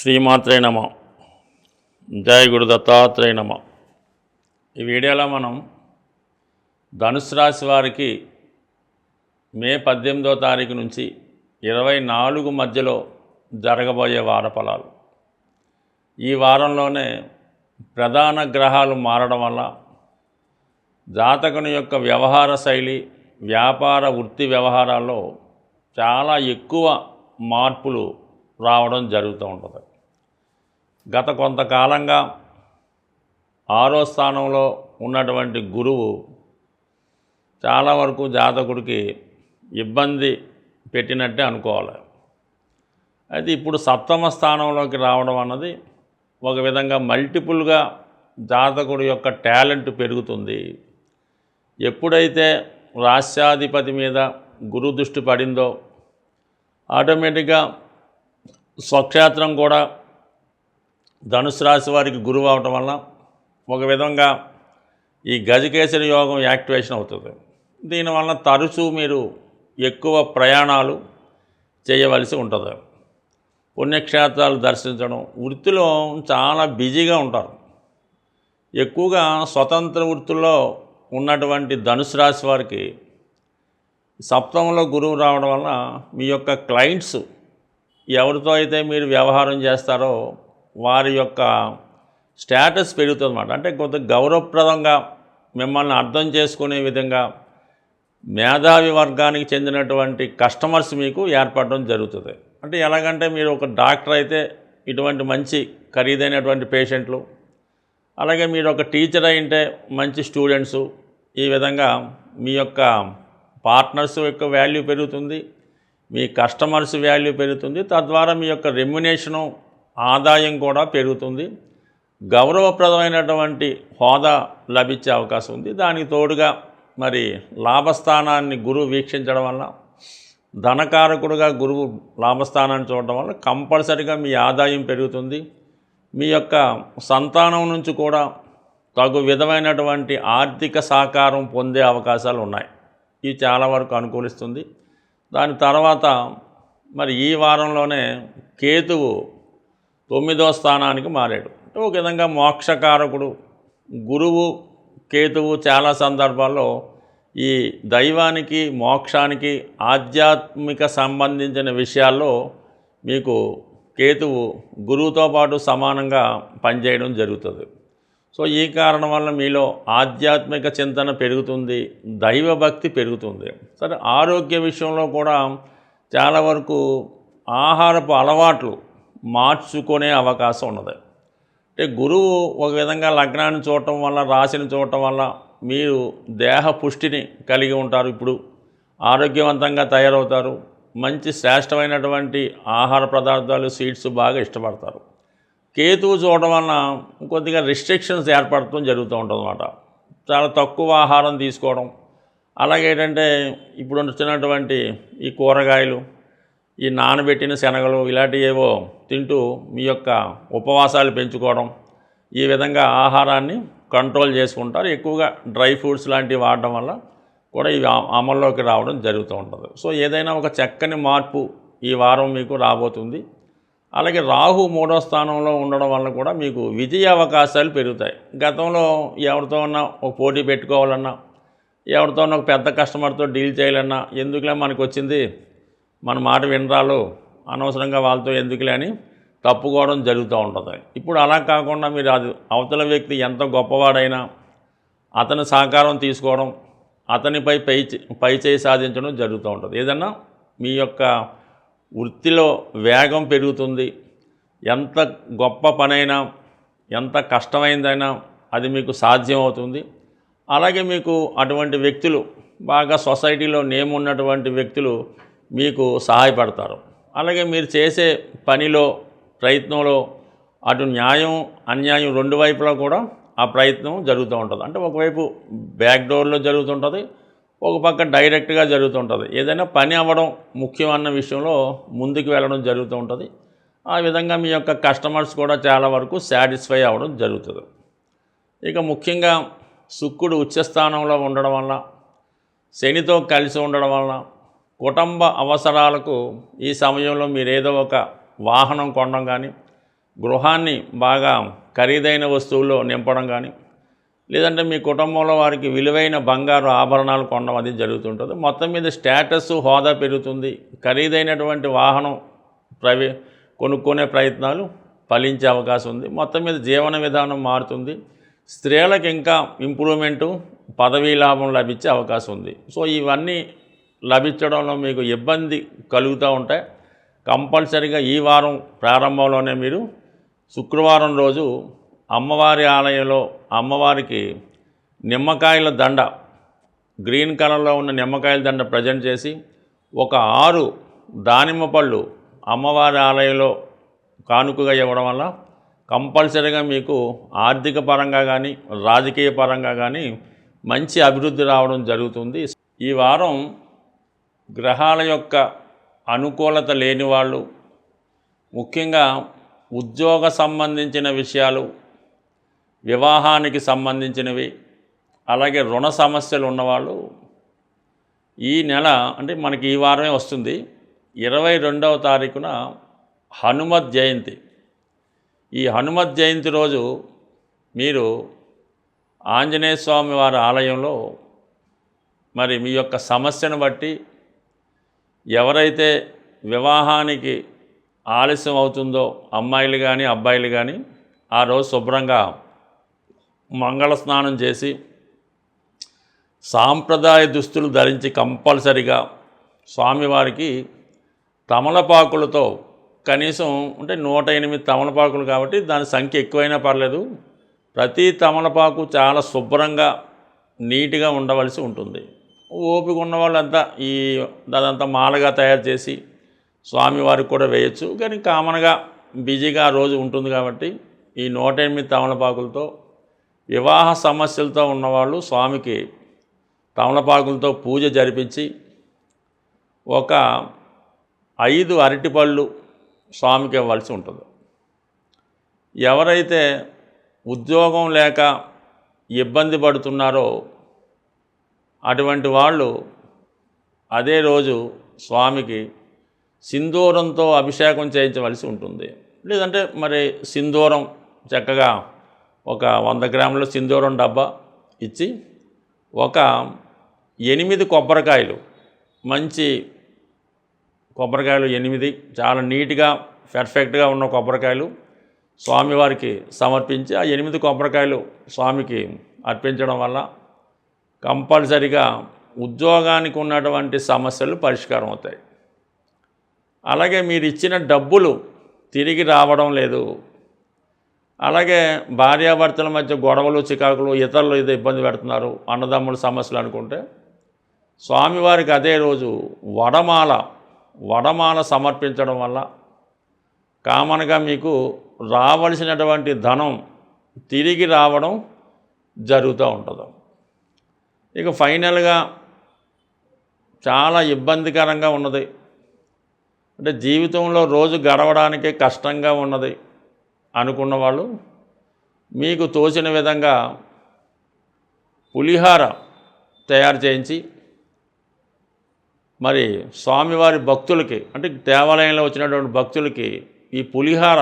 శ్రీమాత్రే నమ. జయ గురు దత్తాత్రేయ నమ. ఈ వీడియోలో మనం ధనుసు రాశి వారికి మే పద్దెనిమిదో తారీఖు నుంచి ఇరవై నాలుగు మధ్యలో జరగబోయే వార ఫలాలు. ఈ వారంలోనే ప్రధాన గ్రహాలు మారడం వల్ల జాతకుని యొక్క వ్యవహార శైలి వ్యాపార వృత్తి వ్యవహారాల్లో చాలా ఎక్కువ మార్పులు రావడం జరుగుతూ ఉంటుంది. గత కొంతకాలంగా ఆరో స్థానంలో ఉన్నటువంటి గురువు చాలా వరకు జాతకుడికి ఇబ్బంది పెట్టినట్టే అనుకోవాలి. అయితే ఇప్పుడు సప్తమ స్థానంలోకి రావడం అన్నది ఒక విధంగా మల్టిపుల్గా జాతకుడి యొక్క టాలెంట్ పెరుగుతుంది. ఎప్పుడైతే రాష్ట్రాధిపతి మీద గురు దృష్టి పడిందో ఆటోమేటిక్గా స్వక్షేత్రం కూడా ధనుసు రాశి వారికి గురువు అవటం వల్ల ఒక విధంగా ఈ గజకేసరి యోగం యాక్టివేషన్ అవుతుంది. దీనివల్ల తరచూ మీరు ఎక్కువ ప్రయాణాలు చేయవలసి ఉంటుంది. పుణ్యక్షేత్రాలు దర్శించడం వృత్తిలో చాలా బిజీగా ఉంటారు. ఎక్కువగా స్వతంత్ర వృత్తుల్లో ఉన్నటువంటి ధనుసు రాశి వారికి సప్తమంలో గురువు రావడం వల్ల మీ యొక్క క్లయింట్స్ ఎవరితో అయితే మీరు వ్యవహారం చేస్తారో వారి యొక్క స్టేటస్ పెరుగుతుందన్నమాట. అంటే కొంత గౌరవప్రదంగా మిమ్మల్ని అర్థం చేసుకునే విధంగా మేధావి వర్గానికి చెందినటువంటి కస్టమర్స్ మీకు ఏర్పడడం జరుగుతుంది. అంటే ఎలాగంటే మీరు ఒక డాక్టర్ అయితే ఇటువంటి మంచి ఖరీదైనటువంటి పేషెంట్లు అలాగే మీరు ఒక టీచర్ అయింటే మంచి స్టూడెంట్స్ ఈ విధంగా మీ యొక్క పార్ట్నర్స్ యొక్క వాల్యూ పెరుగుతుంది. మీ కస్టమర్స్ వాల్యూ పెరుగుతుంది. తద్వారా మీ యొక్క రెమ్యునేషను ఆదాయం కూడా పెరుగుతుంది. గౌరవప్రదమైనటువంటి హోదా లభించే అవకాశం ఉంది. దానికి తోడుగా మరి లాభస్థానాన్ని గురువు వీక్షించడం వల్ల ధనకారకుడుగా గురువు లాభస్థానాన్ని చూడడం వల్ల కంపల్సరిగా మీ ఆదాయం పెరుగుతుంది. మీ యొక్క సంతానం నుంచి కూడా తగు విధమైనటువంటి ఆర్థిక సహకారం పొందే అవకాశాలు ఉన్నాయి. ఇది చాలా వరకు అనుకూలిస్తుంది. దాని తర్వాత మరి ఈ వారంలోనే కేతువు తొమ్మిదో స్థానానికి మారాడు. అంటే ఒక విధంగా మోక్షకారకుడు గురువు కేతువు చాలా సందర్భాల్లో ఈ దైవానికి మోక్షానికి ఆధ్యాత్మిక సంబంధించిన విషయాల్లో మీకు కేతువు గురువుతో పాటు సమానంగా పనిచేయడం జరుగుతుంది. సో ఈ కారణం వల్ల మీలో ఆధ్యాత్మిక చింతన పెరుగుతుంది దైవభక్తి పెరుగుతుంది. సరే ఆరోగ్య విషయంలో కూడా చాలా వరకు ఆహారపు అలవాట్లు మార్చుకునే అవకాశం ఉన్నది. అంటే గురువు ఒక విధంగా లగ్నాన్ని చూడటం వల్ల రాశిని చూడటం వల్ల మీరు దేహ పుష్టిని కలిగి ఉంటారు. ఇప్పుడు ఆరోగ్యవంతంగా తయారవుతారు. మంచి శ్రేష్టమైనటువంటి ఆహార పదార్థాలు స్వీట్స్ బాగా ఇష్టపడతారు. కేతువు చూడడం వలన కొద్దిగా రిస్ట్రిక్షన్స్ ఏర్పడటం జరుగుతూ ఉంటుందన్నమాట. చాలా తక్కువ ఆహారం తీసుకోవడం. అలాగే ఏంటంటే ఇప్పుడు వచ్చినటువంటి ఈ కూరగాయలు ఈ నానబెట్టిన శనగలు ఇలాంటివి ఏవో తింటూ మీ యొక్క ఉపవాసాలు పెంచుకోవడం. ఈ విధంగా ఆహారాన్ని కంట్రోల్ చేసుకుంటారు. ఎక్కువగా డ్రై ఫ్రూట్స్ లాంటివి వాడడం వల్ల కూడా ఇవి అమల్లోకి రావడం జరుగుతూ ఉంటుంది. సో ఏదైనా ఒక చక్కని మార్పు ఈ వారం మీకు రాబోతుంది. అలాగే రాహు మూడో స్థానంలో ఉండడం వల్ల కూడా మీకు విజయ అవకాశాలు పెరుగుతాయి. గతంలో ఎవరితో ఉన్నా ఒక పోటీ పెట్టుకోవాలన్నా ఎవరితో ఒక పెద్ద కస్టమర్తో డీల్ చేయాలన్నా ఎందుకులే మనకు వచ్చింది? మన మాట వినరాలు అనవసరంగా వాళ్ళతో ఎందుకులే అని తప్పుకోవడం జరుగుతూ ఉంటుంది. ఇప్పుడు అలా కాకుండా మీరు అది అవతల వ్యక్తి ఎంత గొప్పవాడైనా అతని సహకారం తీసుకోవడం అతనిపై పై చే- పై చేయి సాధించడం జరుగుతూ ఉంటుంది. ఏదన్నా మీ యొక్క వృత్తిలో వేగం పెరుగుతుంది. ఎంత గొప్ప పనైనా ఎంత కష్టమైందైనా అది మీకు సాధ్యం అవుతుంది అలాగే మీకు అటువంటి వ్యక్తులు బాగా సొసైటీలో నేమ్ ఉన్నటువంటి వ్యక్తులు మీకు సహాయపడతారు. అలాగే మీరు చేసే పనిలో ప్రయత్నంలో అటు న్యాయం అన్యాయం రెండు వైపులా కూడా ఆ ప్రయత్నం జరుగుతూ ఉంటుంది. అంటే ఒకవైపు బ్యాక్ డోర్లో జరుగుతుంటుంది ఒక పక్క డైరెక్ట్గా జరుగుతుంటుంది. ఏదైనా పని అవ్వడం ముఖ్యం అన్న విషయంలో ముందుకు వెళ్ళడం జరుగుతూ ఉంటుంది ఆ విధంగా మీ యొక్క కస్టమర్స్ కూడా చాలా వరకు సాటిస్ఫై అవ్వడం జరుగుతుంది. ఇక ముఖ్యంగా శుక్రుడు ఉచ్చస్థానంలో ఉండడం వల్ల శనితో కలిసి ఉండడం వలన కుటుంబ అవసరాలకు ఈ సమయంలో మీరు ఏదో ఒక వాహనం కొనడం కానీ గృహాన్ని బాగా ఖరీదైన వస్తువుల్లో నింపడం కానీ లేదంటే మీ కుటుంబంలో వారికి విలువైన బంగారు ఆభరణాలు కొనడం అది జరుగుతుంటుంది. మొత్తం మీద స్టేటస్ హోదా పెరుగుతుంది. ఖరీదైనటువంటి వాహనం ప్రవే కొనుక్కునే ప్రయత్నాలు ఫలించే అవకాశం ఉంది. మొత్తం మీద జీవన విధానం మారుతుంది. స్త్రీలకు ఇంకా ఇంప్రూవ్మెంటు పదవీ లాభం లభించే అవకాశం ఉంది. సో ఇవన్నీ లభించడంలో మీకు ఇబ్బంది కలుగుతూ ఉంటాయి. కంపల్సరిగా ఈ వారం ప్రారంభంలోనే మీరు శుక్రవారం రోజు అమ్మవారి ఆలయంలో అమ్మవారికి నిమ్మకాయల దండ గ్రీన్ కలర్లో ఉన్న నిమ్మకాయల దండ ప్రజెంట్ చేసి ఒక ఆరు దానిమ్మ పళ్ళు అమ్మవారి ఆలయంలో కానుకగా ఇవ్వడం వల్ల కంపల్సరీగా మీకు ఆర్థిక పరంగా కానీ రాజకీయ పరంగా కానీ మంచి అభివృద్ధి రావడం జరుగుతుంది. ఈ వారం గ్రహాల యొక్క అనుకూలత లేని వాళ్ళు ముఖ్యంగా ఉద్యోగ సంబంధించిన విషయాలు వివాహానికి సంబంధించినవి అలాగే రుణ సమస్యలు ఉన్నవాళ్ళు ఈ నెల అంటే మనకి ఈ వారమే వస్తుంది. ఇరవై రెండవ తారీఖున హనుమత్ జయంతి. ఈ హనుమత్ జయంతి రోజు మీరు ఆంజనేయ స్వామి వారి ఆలయంలో మరి మీ యొక్క సమస్యను బట్టి ఎవరైతే వివాహానికి ఆలస్యం అవుతుందో అమ్మాయిలు కానీ అబ్బాయిలు కానీ ఆ రోజు శుభ్రంగా మంగళ స్నానం చేసి సాంప్రదాయ దుస్తులు ధరించి కంపల్సరిగా స్వామివారికి తమలపాకులతో కనీసం అంటే నూట ఎనిమిది తమలపాకులు కాబట్టి దాని సంఖ్య ఎక్కువైనా పర్లేదు. ప్రతి తమలపాకు చాలా శుభ్రంగా నీట్గా ఉండవలసి ఉంటుంది. ఓపిక ఉన్న వాళ్ళంతా ఈ అదంతా మాలగా తయారు చేసి స్వామివారికి కూడా వేయచ్చు. కానీ కామన్గా బిజీగా ఆ రోజు ఉంటుంది కాబట్టి ఈ నూట ఎనిమిది తమలపాకులతో వివాహ సమస్యలతో ఉన్నవాళ్ళు స్వామికి తమలపాకులతో పూజ జరిపించి ఒక ఐదు అరటిపళ్ళు స్వామికి ఇవ్వాల్సి ఉంటుంది. ఎవరైతే ఉద్యోగం లేక ఇబ్బంది పడుతున్నారో అటువంటి వాళ్ళు అదే రోజు స్వామికి సింధూరంతో అభిషేకం చేయించవలసి ఉంటుంది. లేదంటే మరి సింధూరం చక్కగా ఒక వంద గ్రాముల సింధూరం డబ్బా ఇచ్చి ఒక ఎనిమిది కొబ్బరికాయలు మంచి కొబ్బరికాయలు ఎనిమిది చాలా నీట్గా పెర్ఫెక్ట్గా ఉన్న కొబ్బరికాయలు స్వామివారికి సమర్పించి ఆ ఎనిమిది కొబ్బరికాయలు స్వామికి అర్పించడం వల్ల కంపల్సరిగా ఉద్యోగానికి ఉన్నటువంటి సమస్యలు పరిష్కారం అవుతాయి. అలాగే మీరు ఇచ్చిన డబ్బులు తిరిగి రావడం లేదు. అలాగే భార్యాభర్తల మధ్య గొడవలు చికాకులు ఇతరులు ఏదో ఇబ్బంది పెడుతున్నారు అన్నదమ్ముల సమస్యలు అనుకుంటే స్వామివారికి అదే రోజు వడమాల వడమాల సమర్పించడం వల్ల కామన్గా మీకు రావలసినటువంటి ధనం తిరిగి రావడం జరుగుతూ ఉంటుంది. ఇక ఫైనల్గా చాలా ఇబ్బందికరంగా ఉన్నది. అంటే జీవితంలో రోజు గడవడానికే కష్టంగా ఉన్నది. అనుకున్న వాళ్ళు మీకు తోచిన విధంగా పులిహార తయారు చేయించి మరి స్వామివారి భక్తులకి అంటే దేవాలయంలో వచ్చినటువంటి భక్తులకి ఈ పులిహార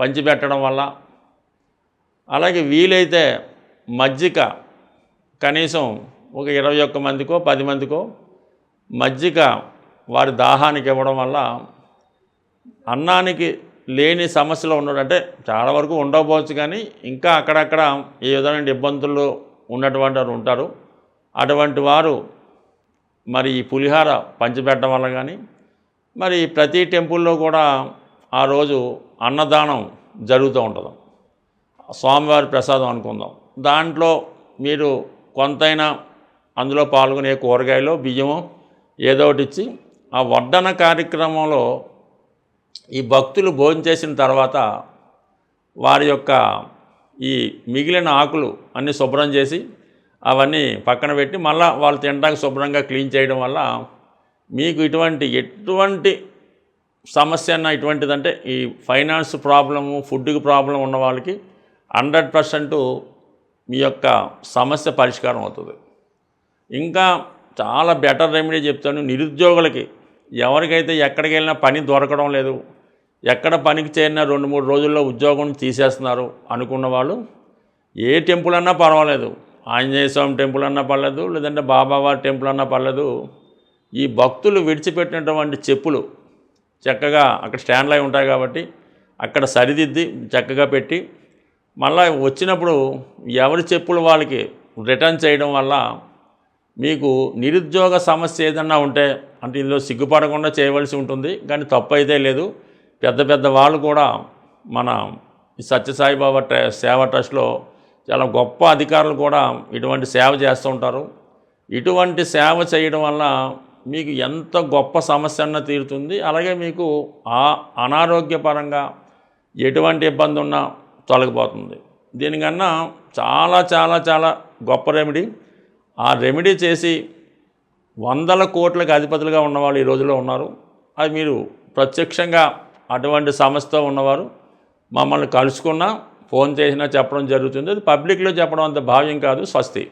పంచిపెట్టడం వల్ల అలాగే వీలైతే మజ్జిగ కనీసం ఒక ఇరవై ఒక్క మందికో పది మందికో మజ్జిగ వారి దాహానికి ఇవ్వడం వల్ల అన్నానికి లేని సమస్యలు ఉండడం అంటే చాలా వరకు ఉండకపోవచ్చు కానీ ఇంకా అక్కడక్కడ ఏ విధమైన ఇబ్బందులు ఉన్నటువంటి వారు ఉంటారు. అటువంటి వారు మరి ఈ పులిహార పంచిపెట్టడం వల్ల కానీ మరి ప్రతి టెంపుల్లో కూడా ఆ రోజు అన్నదానం జరుగుతూ ఉంటుంది. స్వామివారి ప్రసాదం అనుకుందాం. దాంట్లో మీరు కొంతైనా అందులో పాల్గొనే కూరగాయలు బియ్యము ఏదో ఒకటి ఇచ్చి ఆ వడ్డన కార్యక్రమంలో ఈ భక్తులు భోజనం చేసిన తర్వాత వారి యొక్క ఈ మిగిలిన ఆకులు అన్నీ శుభ్రం చేసి అవన్నీ పక్కన పెట్టి మళ్ళీ వాళ్ళు తినడానికి శుభ్రంగా క్లీన్ చేయడం వల్ల మీకు ఇటువంటి ఎటువంటి సమస్య అన్న ఇటువంటిదంటే ఈ ఫైనాన్స్ ప్రాబ్లము ఫుడ్కి ప్రాబ్లం ఉన్న వాళ్ళకి హండ్రెడ్ పర్సెంట్ మీ యొక్క సమస్య పరిష్కారం అవుతుంది. ఇంకా చాలా బెటర్ రెమెడీ చెప్తాను. నిరుద్యోగులకి ఎవరికైతే ఎక్కడికి వెళ్ళినా పని దొరకడం లేదు ఎక్కడ పనికి చేరిన రెండు మూడు రోజుల్లో ఉద్యోగం తీసేస్తున్నారు అనుకున్న వాళ్ళు ఏ టెంపుల్ అన్నా పర్వాలేదు. ఆంజనేయ స్వామి టెంపుల్ అన్నా పర్లేదు లేదంటే బాబావారి టెంపుల్ అన్నా పర్లేదు. ఈ భక్తులు విడిచిపెట్టినటువంటి చెప్పులు చక్కగా అక్కడ స్టాండ్లు అయి ఉంటాయి కాబట్టి అక్కడ సరిదిద్ది చక్కగా పెట్టి మళ్ళీ వచ్చినప్పుడు ఎవరి చెప్పులు వాళ్ళకి రిటర్న్ చేయడం వల్ల మీకు నిరుద్యోగ సమస్య ఏదన్నా ఉంటే అంటే ఇందులో సిగ్గుపడకుండా చేయవలసి ఉంటుంది కానీ తప్పు అయితే లేదు. పెద్ద పెద్ద వాళ్ళు కూడా మన సత్యసాయిబాబా ట్ర సేవ ట్రస్ట్లో చాలా గొప్ప అధికారులు కూడా ఇటువంటి సేవ చేస్తూ ఉంటారు. ఇటువంటి సేవ చేయడం వల్ల మీకు ఎంత గొప్ప సమస్య అన్న తీరుతుంది. అలాగే మీకు ఆ అనారోగ్యపరంగా ఎటువంటి ఇబ్బంది ఉన్నా తొలగిపోతుంది. దీనికన్నా చాలా చాలా చాలా గొప్ప రెమెడీ. ఆ రెమెడీ చేసి వందల కోట్లకు అధిపతులుగా ఉన్నవాళ్ళు ఈ రోజుల్లో ఉన్నారు. అది మీరు ప్రత్యక్షంగా అటువంటి సంస్థ ఉన్నవారు మమ్మల్ని కలుసుకున్నా ఫోన్ చేసినా చెప్పడం జరుగుతుంది. అది పబ్లిక్లో చెప్పడం అంత భావ్యం కాదు స్వస్తి.